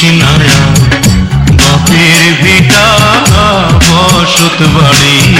কৃষ্ণায়া বাপের ভিটা বসত বাড়ি।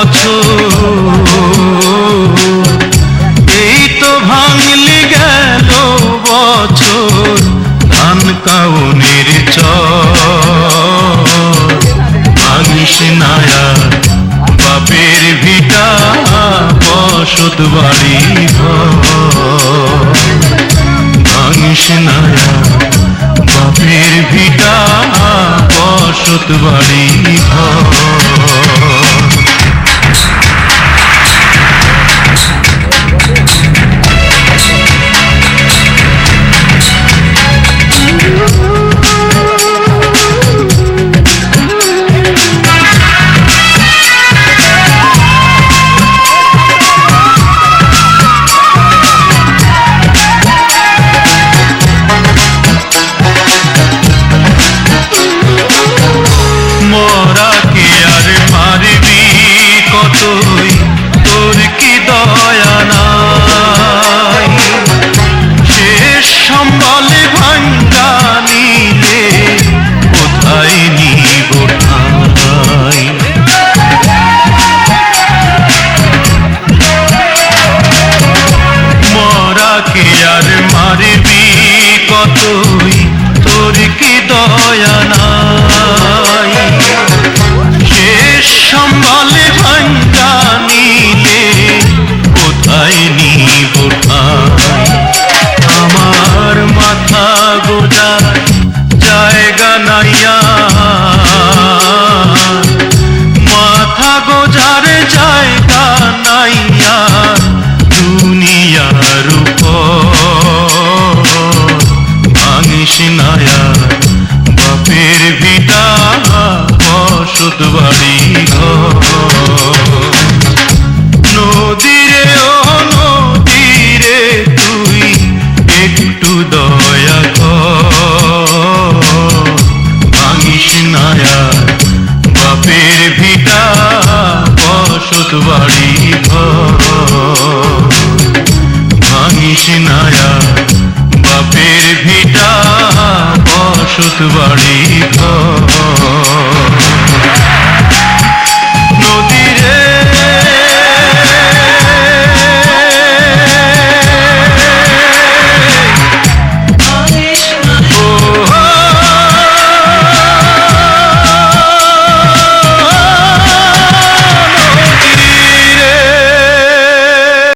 বছর। এই তো ভাঙলি গেল বছর, ধান কাউনের ভাঙিস নায়া বাপের ভিটা, বসত বাড়ি ভাঙিস নায়া বাপের ভিটা, বসত বাড়ি ঘর। নাইয়া মাথা গোজার জায়গা বাড়ি ঘর।